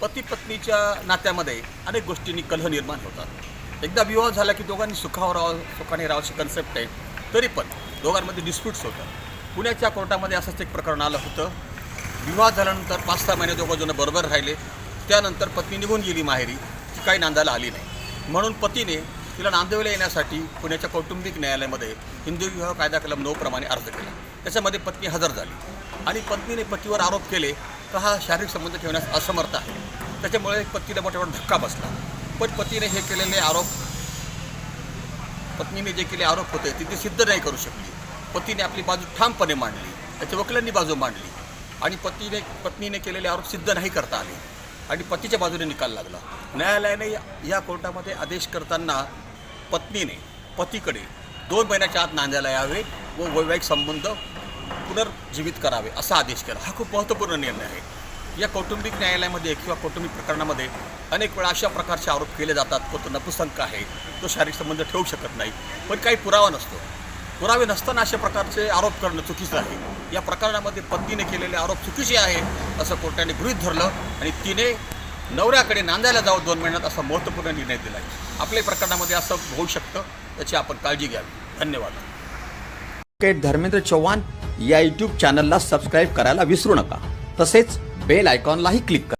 पती पत्नीच्या नात्यामध्ये अनेक गोष्टींनी कलह निर्माण होतात. एकदा विवाह झाला की दोघांनी सुखावर राहावं सुखाने राहावं कन्सेप्ट आहे. तरी पण दोघांमध्ये डिस्प्यूट्स होतात. पुण्याच्या कोर्टामध्ये असंच एक प्रकरण आलं होतं. विवाह झाल्यानंतर पाच सहा महिने दोघंजणं बरोबर राहिले. त्यानंतर पत्नी निघून गेली माहेरी. ती काही नांदायला आली नाही. म्हणून पतीने तिला नांदेवाला येण्यासाठी पुण्याच्या कौटुंबिक न्यायालयामध्ये हिंदू विवाह कायदा कलम नऊ प्रमाणे अर्ज केला. त्याच्यामध्ये पत्नी हजर झाली. आणि पत्नीने पतीवर आरोप केले तर हा शारीरिक संबंध ठेवण्यास असमर्थ आहे. त्याच्यामुळे पत्नीला मोठ्या मोठा धक्का बसला. पण पतीने हे केलेले आरोप पत्नीने जे केले आरोप होते ते ती सिद्ध नाही करू शकली. पतीने आपली बाजू ठामपणे मांडली. त्याच्या वकिलांनी बाजू मांडली. आणि पतीने पत्नीने केलेले आरोप सिद्ध नाही करता आले. आणि पतीच्या बाजूने निकाल लागला. न्यायालयाने या- या कोर्टामध्ये आदेश करताना पत्नीने पतीकडे दोन महिन्याच्या आत नांदायला यावे व वैवाहिक संबंध पुनर्जीवित करावे असा आदेश केला. हा खूप महत्त्वपूर्ण निर्णय आहे. या कौटुंबिक न्यायालयामध्ये किंवा कौटुंबिक प्रकरणामध्ये अनेक वेळा अशा प्रकारचे आरोप केले जातात. तो तो नपुसंक आहे. तो शारीरिक संबंध ठेवू शकत नाही. पण काही पुरावा नसतो. पुरावे नसताना अशा प्रकारचे आरोप करणं चुकीचं आहे. या प्रकरणामध्ये पत्नीने केलेले आरोप चुकीचे आहे असं कोर्टाने गृहीत धरलं आणि तिने नवऱ्याकडे नांदायला जावं दोन महिन्यात असा महत्त्वपूर्ण निर्णय दिला आहे आपल्या प्रकरणामध्ये असं होऊ शकतं त्याची आपण काळजी घ्यावी. धन्यवाद. धर्मेंद्र चव्हाण या यूट्यूब चॅनलला सबस्क्राईब करायला विसरू नका. तसेच बेल आयकॉनलाही क्लिक करा.